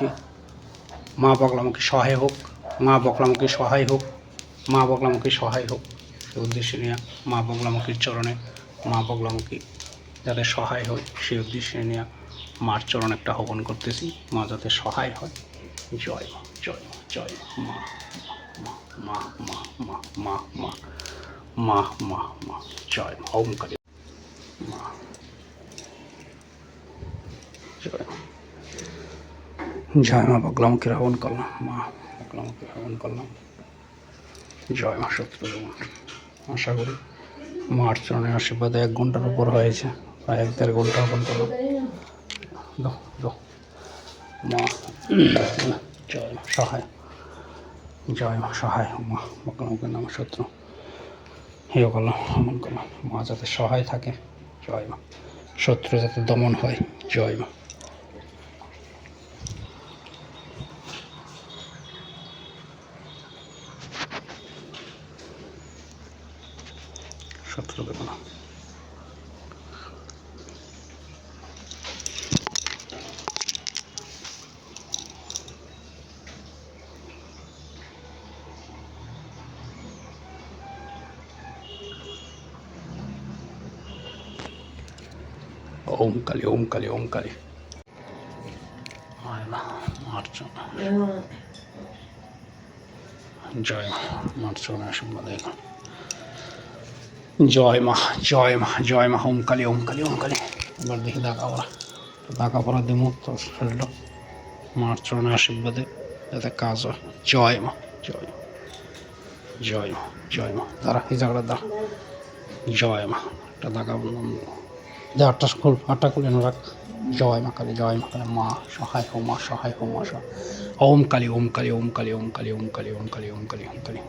বগলামুখী মা বগলামুখী সহায় হোক মা বগলামুখী সহায় হোক মা বগলামুখী সহায় হোক সেই উদ্দেশ্যে নিয়ে মা বগলামুখীর চরণে মা বগলামুখী যাতে সহায় হয় সেই উদ্দেশ্যে নিয়ে মার চরণ একটা হবন করতেছি মা যাতে সহায় হয় জয় মা জয় মা জয় মা মা মা মা মা মা মা মা মা জয় মা মা জয় মা জয় মা বগলামুখী হবন করলাম মা বগলামুখী হবন করলাম জয় মা সত্য আশা করি মার চরণের আশীর্বাদে এক ঘণ্টার উপর হয়েছে, প্রায় এক দেড় ঘণ্টা হবন করলাম মা, জয় মা সহায়। জয় মা সহায়, মা বকলামুখের নাম শত্রু হেয় করলাম হমন করলাম মা যাতে সহায় থাকে, জয় মা। শত্রু যাতে দমন হয়, জয় মা। সতেরো দেবো না। ওম কালি ওম কালি ওম কালি। জয় মার্চনা আশীর্বাদ এখন জয় মা জয় মা জয় মা, ওম কালী ওম কালী ওম কালী। এবার দেখি দেখা পড়া দেখা পড়া দিমু তো শরীর মার চরণে আশীর্বাদে যাতে কাজ হয়। জয় মা, জয় জয় মা জয় মা। দাঁড়া, এই জায়গাটা দাঁড়া। জয় মা, একটা দেখা দে আটটা খুল, আটটা খুলে রাখ। জয় মা কালী, জয় মা কালী। মা, সহায় হো মা, সহায় হো মা, সহায় ওম কালী ওম কালী ওম কালী ওম কালী ওম কালী ওম কালী ওম কালী ওম কালী।